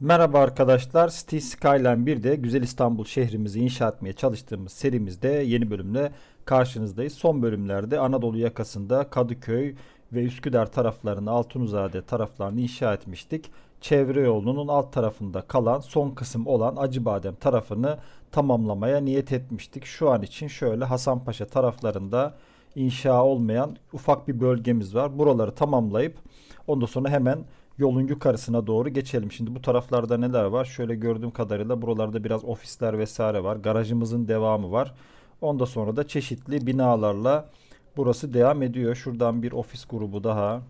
Merhaba arkadaşlar. City Skyline 1'de Güzel İstanbul şehrimizi inşa etmeye çalıştığımız serimizde yeni bölümle karşınızdayız. Son bölümlerde Anadolu yakasında Kadıköy ve Üsküdar taraflarını, Altunizade taraflarını inşa etmiştik. Çevre yolunun alt tarafında kalan son kısım olan Acıbadem tarafını tamamlamaya niyet etmiştik. Şu an için şöyle Hasanpaşa taraflarında inşa olmayan ufak bir bölgemiz var. Buraları tamamlayıp ondan sonra hemen yolun yukarısına doğru geçelim. Şimdi bu taraflarda neler var? Şöyle gördüğüm kadarıyla buralarda biraz ofisler vesaire var. Garajımızın devamı var. Ondan sonra da çeşitli binalarla burası devam ediyor. Şuradan bir ofis grubu daha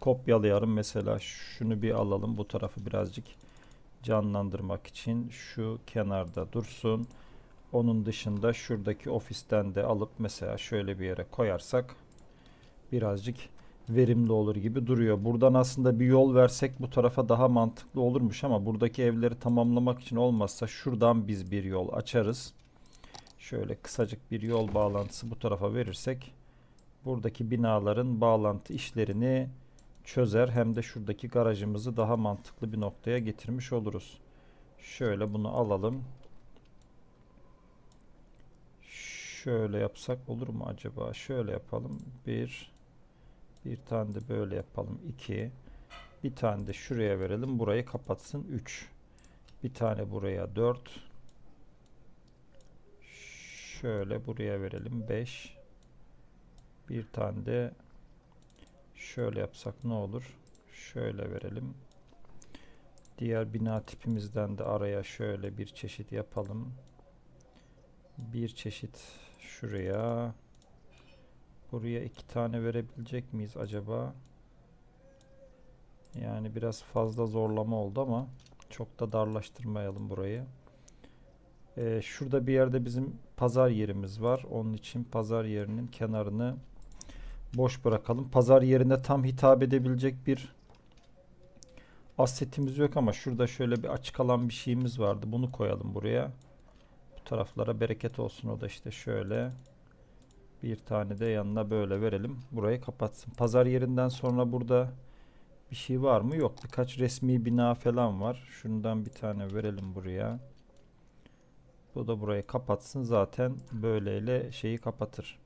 kopyalayalım. Mesela şunu bir alalım. Bu tarafı birazcık canlandırmak için şu kenarda dursun. Onun dışında şuradaki ofisten de alıp mesela şöyle bir yere koyarsak birazcık verimli olur gibi duruyor. Buradan aslında bir yol versek bu tarafa daha mantıklı olurmuş ama buradaki evleri tamamlamak için olmazsa şuradan biz bir yol açarız. Şöyle kısacık bir yol bağlantısı bu tarafa verirsek buradaki binaların bağlantı işlerini çözer hem de şuradaki garajımızı daha mantıklı bir noktaya getirmiş oluruz. Şöyle bunu alalım. Şöyle yapsak olur mu acaba? Şöyle yapalım. Bir bir tane de böyle yapalım. 2. Bir tane de şuraya verelim. Burayı kapatsın. 3. Bir tane buraya 4. Şöyle buraya verelim. 5. Bir tane de şöyle yapsak ne olur? Şöyle verelim. Diğer bina tipimizden de araya şöyle bir çeşit yapalım. Bir çeşit şuraya. Buraya iki tane verebilecek miyiz acaba? Yani biraz fazla zorlama oldu ama çok da darlaştırmayalım burayı. Ee, şurada bir yerde bizim pazar yerimiz var. Onun için pazar yerinin kenarını boş bırakalım. Pazar yerine tam hitap edebilecek bir asetimiz yok ama şurada şöyle bir açık alan bir şeyimiz vardı. Bunu koyalım buraya. Bu taraflara bereket olsun o da işte şöyle. Bir tane de yanına böyle verelim. Burayı kapatsın. Pazar yerinden sonra burada bir şey var mı? Yok. Birkaç resmi bina falan var. Şundan bir tane verelim buraya. Bu da burayı kapatsın. Zaten böyleyle şeyi kapatır.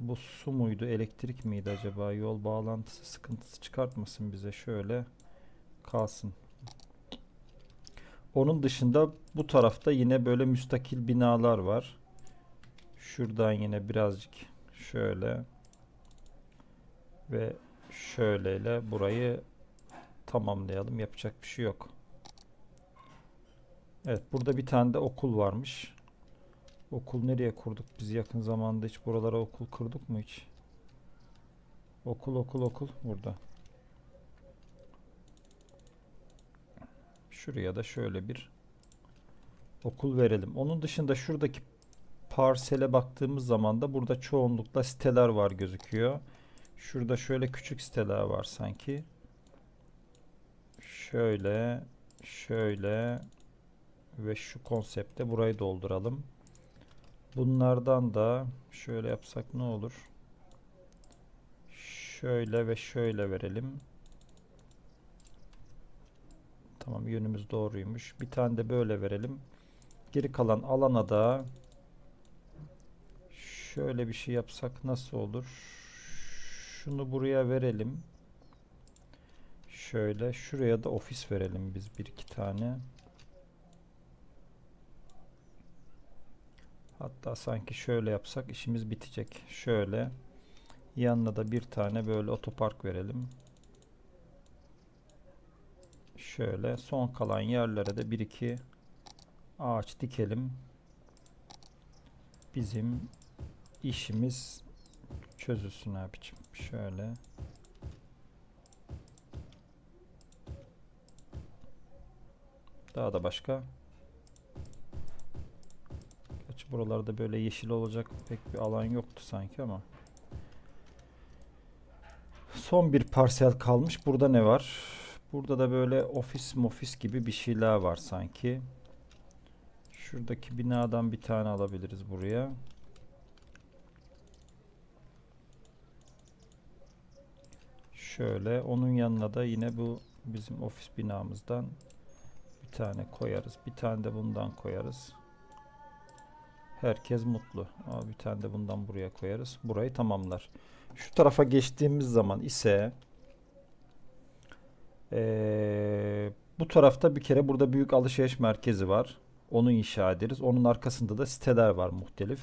Bu su muydu? Elektrik miydi acaba? Yol bağlantısı sıkıntısı çıkartmasın bize. Şöyle kalsın. Onun dışında bu tarafta yine böyle müstakil binalar var. Şuradan yine birazcık şöyle ve şöyleyle burayı tamamlayalım. Yapacak bir şey yok. Evet burada bir tane de okul varmış. Okul nereye kurduk? Biz yakın zamanda hiç buralara okul kurduk mu hiç? Okul okul okul burada. Şuraya da şöyle bir okul verelim. Onun dışında şuradaki parsele baktığımız zaman da burada çoğunlukla siteler var gözüküyor. Şurada şöyle küçük siteler var sanki. Şöyle, şöyle ve şu konsepte burayı dolduralım. Bunlardan da şöyle yapsak ne olur? Şöyle ve şöyle verelim. Tamam yönümüz doğruymuş. Bir tane de böyle verelim. Geri kalan alana da Şöyle bir şey yapsak nasıl olur? Şunu buraya verelim. Şöyle şuraya da ofis verelim biz bir iki tane. Hatta sanki şöyle yapsak işimiz bitecek. Şöyle yanına da bir tane böyle otopark verelim. Şöyle son kalan yerlere de bir iki ağaç dikelim. Bizim işimiz çözülsün abicim. Şöyle. Daha da başka. Gerçi buralarda böyle yeşil olacak pek bir alan yoktu sanki ama. Son bir parsel kalmış. Burada ne var? Burada da böyle ofis mofis gibi bir şeyler var sanki. Şuradaki binadan bir tane alabiliriz buraya. Şöyle onun yanına da yine bu bizim ofis binamızdan bir tane koyarız. Bir tane de bundan koyarız. Herkes mutlu. Ama bir tane de bundan buraya koyarız. Burayı tamamlar. Şu tarafa geçtiğimiz zaman ise eee, bu tarafta bir kere burada büyük alışveriş merkezi var. Onu inşa ederiz. Onun arkasında da siteler var muhtelif.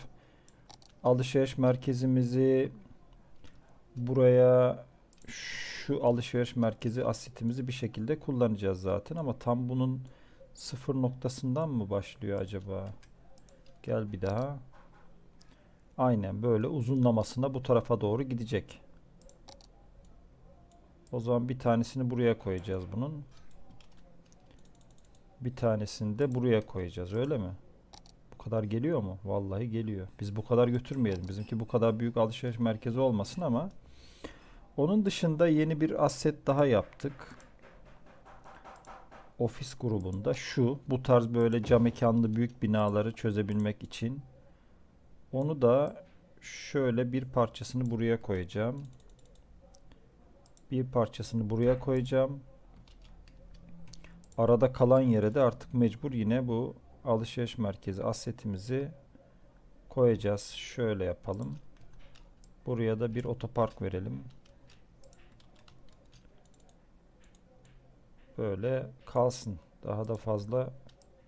Alışveriş merkezimizi buraya şu alışveriş merkezi asetimizi bir şekilde kullanacağız zaten ama tam bunun sıfır noktasından mı başlıyor acaba? Gel bir daha. Aynen böyle uzunlamasına bu tarafa doğru gidecek. O zaman bir tanesini buraya koyacağız bunun. Bir tanesini de buraya koyacağız öyle mi? Bu kadar geliyor mu? Vallahi geliyor. Biz bu kadar götürmeyelim. Bizimki bu kadar büyük alışveriş merkezi olmasın ama onun dışında yeni bir asset daha yaptık. Ofis grubunda şu bu tarz böyle cam mekanlı büyük binaları çözebilmek için onu da şöyle bir parçasını buraya koyacağım. Bir parçasını buraya koyacağım. Arada kalan yere de artık mecbur yine bu alışveriş merkezi assetimizi koyacağız. Şöyle yapalım. Buraya da bir otopark verelim. Böyle kalsın. Daha da fazla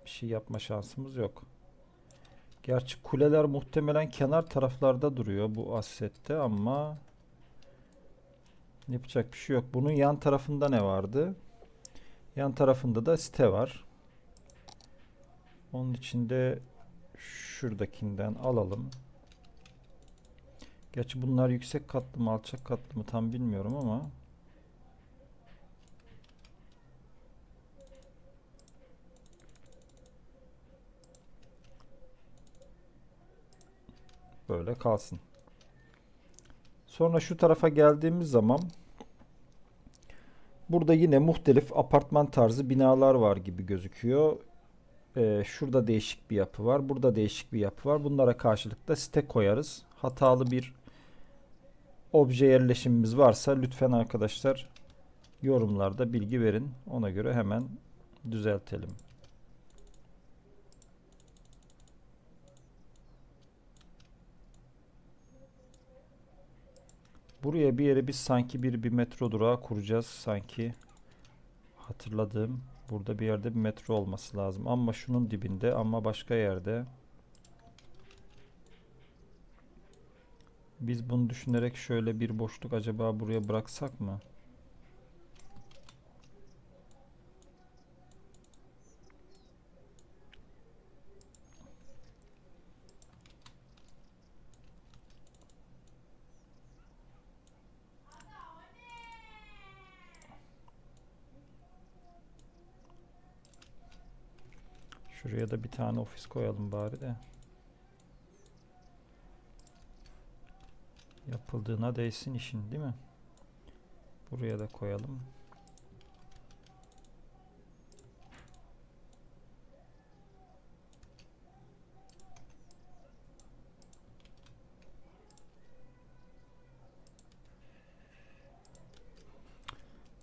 bir şey yapma şansımız yok. Gerçi kuleler muhtemelen kenar taraflarda duruyor bu assette ama yapacak bir şey yok. Bunun yan tarafında ne vardı? Yan tarafında da site var. Onun içinde şuradakinden alalım. Gerçi bunlar yüksek katlı mı alçak katlı mı tam bilmiyorum ama böyle kalsın. Sonra şu tarafa geldiğimiz zaman burada yine muhtelif apartman tarzı binalar var gibi gözüküyor. Ee, şurada değişik bir yapı var. Burada değişik bir yapı var. Bunlara karşılık da site koyarız. Hatalı bir obje yerleşimimiz varsa lütfen arkadaşlar yorumlarda bilgi verin. Ona göre hemen düzeltelim. Buraya bir yere biz sanki bir bir metro durağı kuracağız sanki. Hatırladığım burada bir yerde bir metro olması lazım ama şunun dibinde ama başka yerde. Biz bunu düşünerek şöyle bir boşluk acaba buraya bıraksak mı? Şuraya da bir tane ofis koyalım bari de. Yapıldığına değsin işin değil mi? Buraya da koyalım.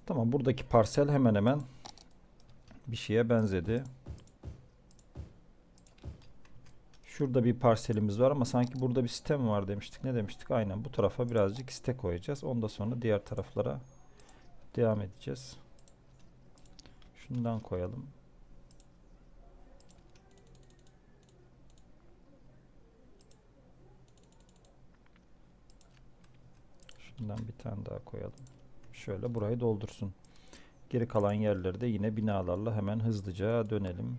Tamam buradaki parsel hemen hemen bir şeye benzedi. Şurada bir parselimiz var ama sanki burada bir site mi var demiştik. Ne demiştik? Aynen bu tarafa birazcık site koyacağız. Ondan sonra diğer taraflara devam edeceğiz. Şundan koyalım. Şundan bir tane daha koyalım. Şöyle burayı doldursun. Geri kalan yerleri de yine binalarla hemen hızlıca dönelim.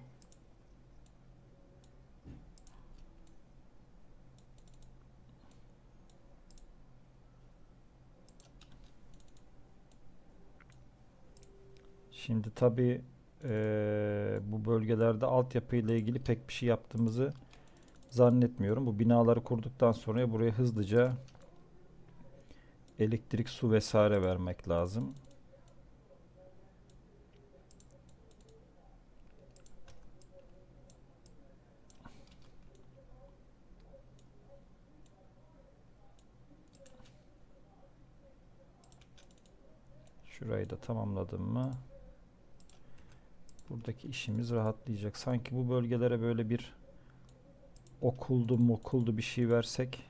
Şimdi tabii eee, bu bölgelerde altyapı ile ilgili pek bir şey yaptığımızı zannetmiyorum. Bu binaları kurduktan sonra buraya hızlıca elektrik, su vesaire vermek lazım. Şurayı da tamamladım mı? Buradaki işimiz rahatlayacak. Sanki bu bölgelere böyle bir okuldu mokuldu bir şey versek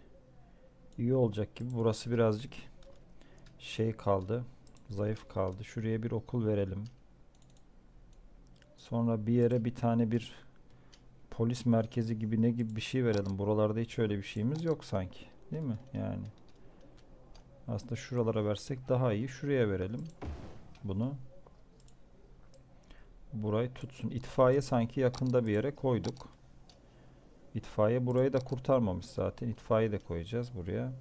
iyi olacak gibi. Burası birazcık şey kaldı. Zayıf kaldı. Şuraya bir okul verelim. Sonra bir yere bir tane bir polis merkezi gibi ne gibi bir şey verelim. Buralarda hiç öyle bir şeyimiz yok sanki. Değil mi? Yani. Aslında şuralara versek daha iyi. Şuraya verelim. Bunu. Burayı tutsun. İtfaiye sanki yakında bir yere koyduk. İtfaiye burayı da kurtarmamış zaten. İtfaiye de koyacağız buraya.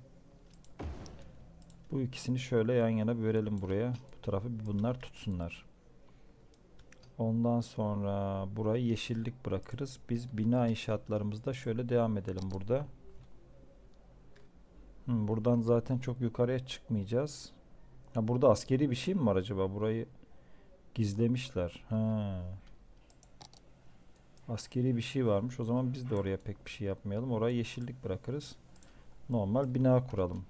Bu ikisini şöyle yan yana bir buraya. Bu tarafı bunlar tutsunlar. Ondan sonra burayı yeşillik bırakırız. Biz bina inşaatlarımızda şöyle devam edelim burada. Hı, buradan zaten çok yukarıya çıkmayacağız. Ha, burada askeri bir şey mi var acaba? Burayı gizlemişler. Ha. Askeri bir şey varmış. O zaman biz de oraya pek bir şey yapmayalım. Orayı yeşillik bırakırız. Normal bina kuralım.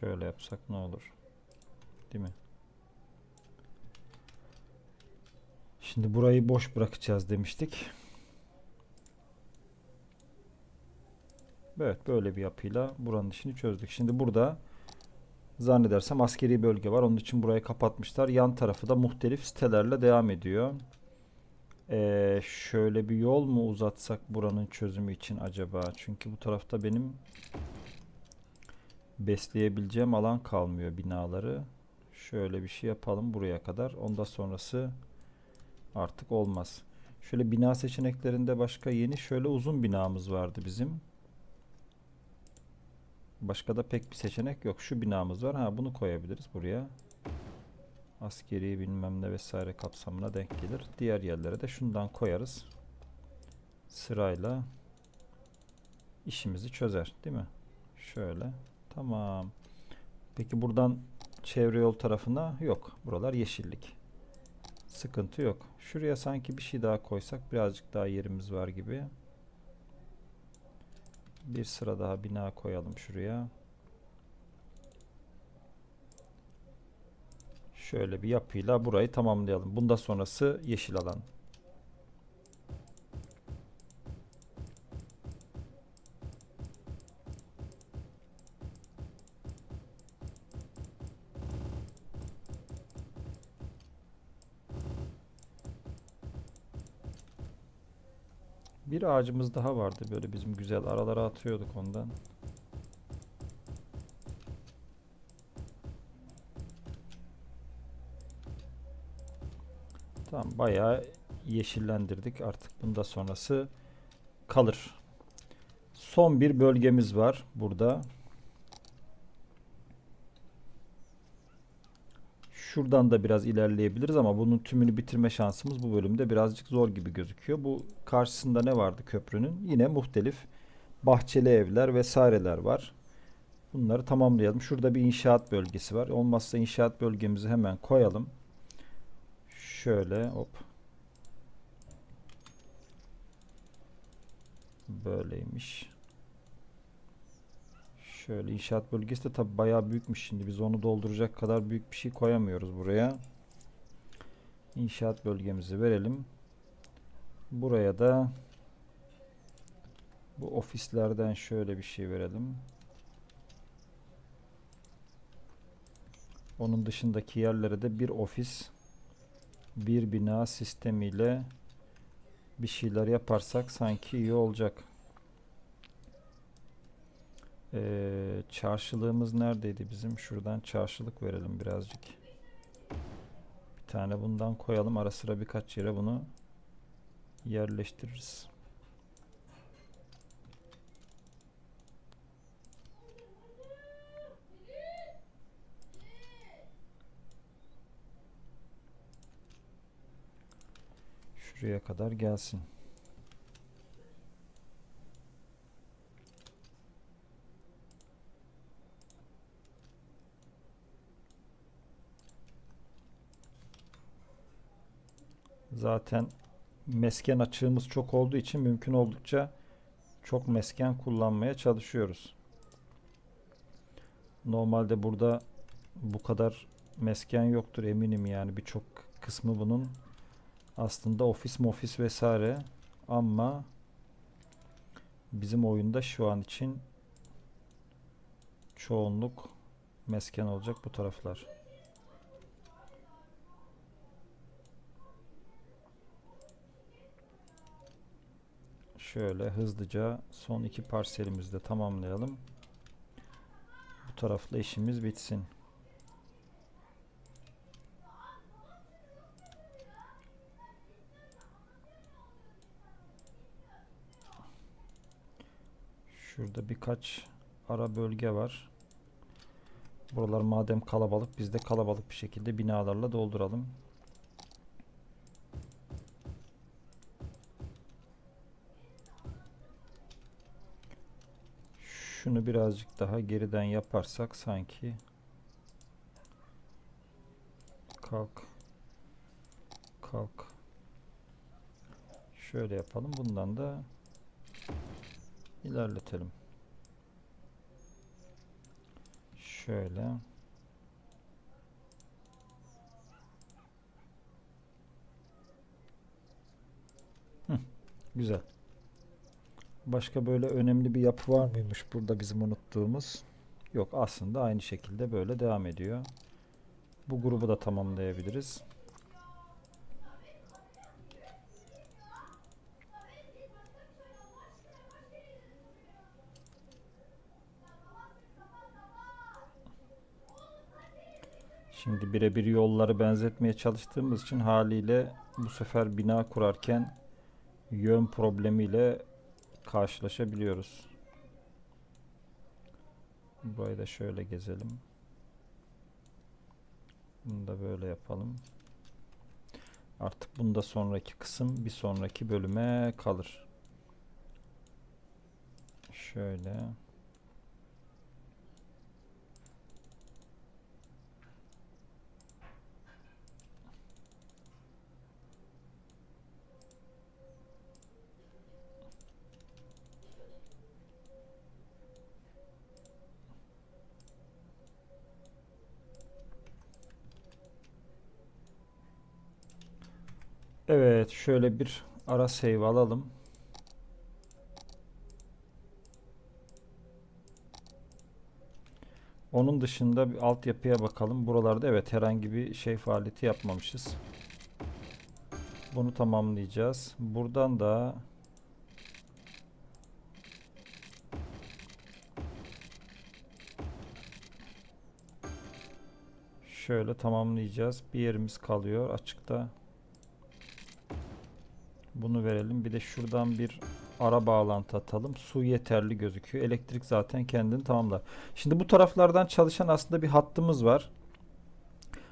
Şöyle yapsak ne olur? Değil mi? Şimdi burayı boş bırakacağız demiştik. Evet böyle bir yapıyla buranın işini çözdük. Şimdi burada zannedersem askeri bölge var. Onun için burayı kapatmışlar. Yan tarafı da muhtelif sitelerle devam ediyor. Ee, şöyle bir yol mu uzatsak buranın çözümü için acaba? Çünkü bu tarafta benim besleyebileceğim alan kalmıyor binaları. Şöyle bir şey yapalım buraya kadar. Ondan sonrası artık olmaz. Şöyle bina seçeneklerinde başka yeni şöyle uzun binamız vardı bizim. Başka da pek bir seçenek yok. Şu binamız var. Ha bunu koyabiliriz buraya. Askeri bilmem ne vesaire kapsamına denk gelir. Diğer yerlere de şundan koyarız. Sırayla işimizi çözer, değil mi? Şöyle. Tamam. Peki buradan çevre yol tarafına yok. Buralar yeşillik. Sıkıntı yok. Şuraya sanki bir şey daha koysak birazcık daha yerimiz var gibi. Bir sıra daha bina koyalım şuraya. Şöyle bir yapıyla burayı tamamlayalım. Bunda sonrası yeşil alan. Bir ağacımız daha vardı böyle bizim güzel aralara atıyorduk ondan. Tamam bayağı yeşillendirdik artık bunda sonrası kalır. Son bir bölgemiz var burada. Şuradan da biraz ilerleyebiliriz ama bunun tümünü bitirme şansımız bu bölümde birazcık zor gibi gözüküyor. Bu karşısında ne vardı köprünün? Yine muhtelif bahçeli evler vesaireler var. Bunları tamamlayalım. Şurada bir inşaat bölgesi var. Olmazsa inşaat bölgemizi hemen koyalım. Şöyle hop. Böyleymiş. Şöyle inşaat bölgesi de tabi bayağı büyükmüş şimdi. Biz onu dolduracak kadar büyük bir şey koyamıyoruz buraya. İnşaat bölgemizi verelim. Buraya da bu ofislerden şöyle bir şey verelim. Onun dışındaki yerlere de bir ofis, bir bina sistemiyle bir şeyler yaparsak sanki iyi olacak. Ee, çarşılığımız neredeydi bizim? Şuradan çarşılık verelim birazcık. Bir tane bundan koyalım. Ara sıra birkaç yere bunu yerleştiririz. Şuraya kadar gelsin. Zaten mesken açığımız çok olduğu için mümkün oldukça çok mesken kullanmaya çalışıyoruz. Normalde burada bu kadar mesken yoktur eminim yani birçok kısmı bunun aslında ofis mofis vesaire ama bizim oyunda şu an için çoğunluk mesken olacak bu taraflar. Şöyle hızlıca son iki parselimizi de tamamlayalım. Bu tarafla işimiz bitsin. Şurada birkaç ara bölge var. Buralar madem kalabalık biz de kalabalık bir şekilde binalarla dolduralım. Şunu birazcık daha geriden yaparsak sanki kalk kalk. Şöyle yapalım. Bundan da ilerletelim. Şöyle. Hı, güzel Başka böyle önemli bir yapı var mıymış burada bizim unuttuğumuz? Yok aslında aynı şekilde böyle devam ediyor. Bu grubu da tamamlayabiliriz. Şimdi birebir yolları benzetmeye çalıştığımız için haliyle bu sefer bina kurarken yön problemiyle karşılaşabiliyoruz. Burayı da şöyle gezelim. Bunu da böyle yapalım. Artık bunda sonraki kısım bir sonraki bölüme kalır. Şöyle. Evet, şöyle bir ara save alalım. Onun dışında bir altyapıya bakalım. Buralarda evet herhangi bir şey faaliyeti yapmamışız. Bunu tamamlayacağız. Buradan da şöyle tamamlayacağız. Bir yerimiz kalıyor açıkta. Bunu verelim. Bir de şuradan bir ara bağlantı atalım. Su yeterli gözüküyor. Elektrik zaten kendini tamamlar. Şimdi bu taraflardan çalışan aslında bir hattımız var.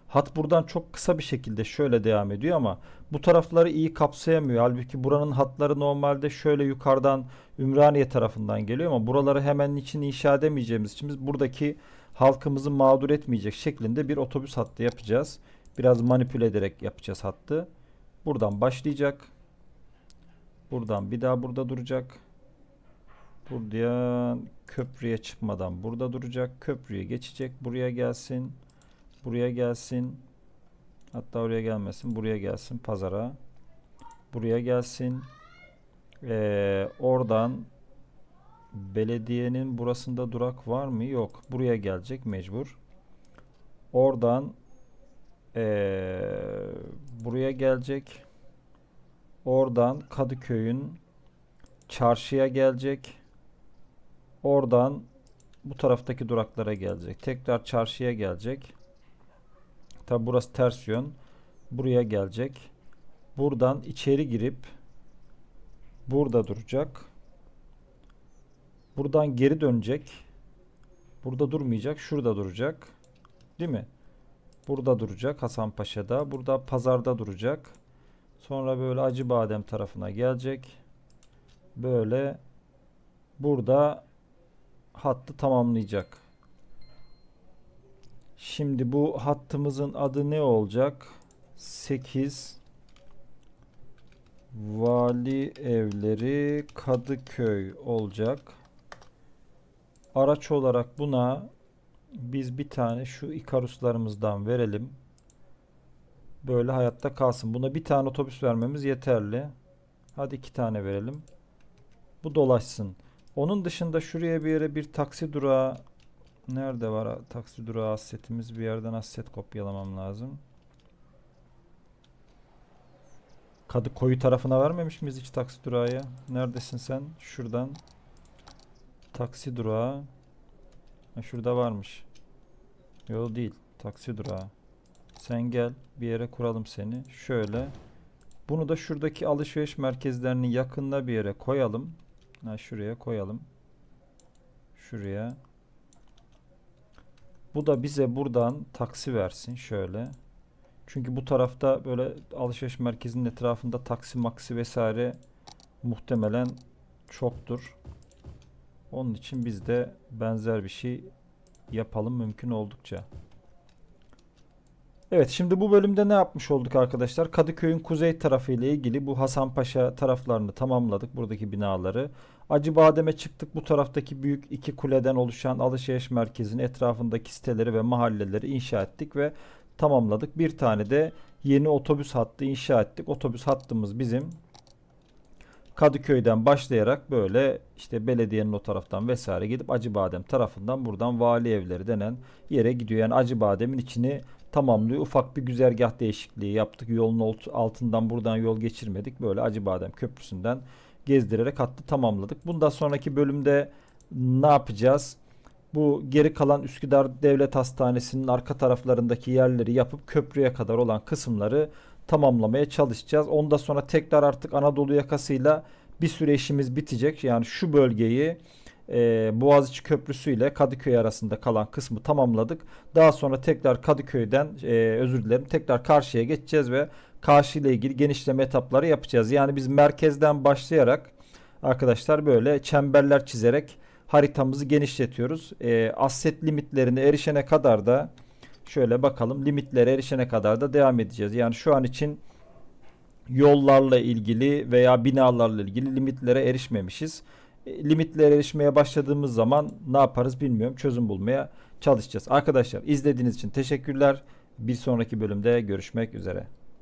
Hat buradan çok kısa bir şekilde şöyle devam ediyor ama bu tarafları iyi kapsayamıyor. Halbuki buranın hatları normalde şöyle yukarıdan Ümraniye tarafından geliyor ama buraları hemen için inşa edemeyeceğimiz için biz buradaki halkımızı mağdur etmeyecek şeklinde bir otobüs hattı yapacağız. Biraz manipüle ederek yapacağız hattı. Buradan başlayacak. Buradan bir daha burada duracak. Buradan köprüye çıkmadan burada duracak. Köprüye geçecek. Buraya gelsin. Buraya gelsin. Hatta oraya gelmesin. Buraya gelsin pazara. Buraya gelsin. Ee, oradan belediyenin burasında durak var mı? Yok. Buraya gelecek mecbur. Oradan ee, buraya gelecek. Oradan Kadıköy'ün çarşıya gelecek. Oradan bu taraftaki duraklara gelecek. Tekrar çarşıya gelecek. Tabi burası ters yön. Buraya gelecek. Buradan içeri girip burada duracak. Buradan geri dönecek. Burada durmayacak. Şurada duracak. Değil mi? Burada duracak Hasanpaşa'da. Burada pazarda duracak. Sonra böyle acı badem tarafına gelecek. Böyle burada hattı tamamlayacak. Şimdi bu hattımızın adı ne olacak? 8 Vali evleri Kadıköy olacak. Araç olarak buna biz bir tane şu Ikaruslarımızdan verelim. Böyle hayatta kalsın. Buna bir tane otobüs vermemiz yeterli. Hadi iki tane verelim. Bu dolaşsın. Onun dışında şuraya bir yere bir taksi durağı nerede var taksi durağı assetimiz bir yerden asset kopyalamam lazım. Kadıkoyu tarafına vermemiş miyiz hiç taksi durağı? Neredesin sen? Şuradan. Taksi durağı. Ha, şurada varmış. Yol değil. Taksi durağı. Sen gel. Bir yere kuralım seni. Şöyle. Bunu da şuradaki alışveriş merkezlerinin yakınına bir yere koyalım. Ha, şuraya koyalım. Şuraya. Bu da bize buradan taksi versin. Şöyle. Çünkü bu tarafta böyle alışveriş merkezinin etrafında taksi maksi vesaire muhtemelen çoktur. Onun için biz de benzer bir şey yapalım mümkün oldukça. Evet şimdi bu bölümde ne yapmış olduk arkadaşlar? Kadıköy'ün kuzey tarafı ile ilgili bu Hasanpaşa taraflarını tamamladık. Buradaki binaları. Acıbadem'e çıktık. Bu taraftaki büyük iki kuleden oluşan alışveriş merkezinin etrafındaki siteleri ve mahalleleri inşa ettik ve tamamladık. Bir tane de yeni otobüs hattı inşa ettik. Otobüs hattımız bizim Kadıköy'den başlayarak böyle işte belediyenin o taraftan vesaire gidip Acıbadem tarafından buradan vali evleri denen yere gidiyor. Yani Acıbadem'in içini tamamlıyor. Ufak bir güzergah değişikliği yaptık. Yolun alt- altından buradan yol geçirmedik. Böyle Acıbadem Köprüsü'nden gezdirerek hattı tamamladık. Bundan sonraki bölümde ne yapacağız? Bu geri kalan Üsküdar Devlet Hastanesi'nin arka taraflarındaki yerleri yapıp köprüye kadar olan kısımları tamamlamaya çalışacağız. Ondan sonra tekrar artık Anadolu yakasıyla bir süre işimiz bitecek. Yani şu bölgeyi e, Boğaziçi Köprüsü ile Kadıköy arasında kalan kısmı tamamladık. Daha sonra tekrar Kadıköy'den e, özür dilerim tekrar karşıya geçeceğiz ve karşı ile ilgili genişleme etapları yapacağız. Yani biz merkezden başlayarak arkadaşlar böyle çemberler çizerek haritamızı genişletiyoruz. E, asset limitlerine erişene kadar da şöyle bakalım limitlere erişene kadar da devam edeceğiz. Yani şu an için yollarla ilgili veya binalarla ilgili limitlere erişmemişiz. E, Limitlere erişmeye başladığımız zaman ne yaparız bilmiyorum. Çözüm bulmaya çalışacağız. Arkadaşlar izlediğiniz için teşekkürler. Bir sonraki bölümde görüşmek üzere.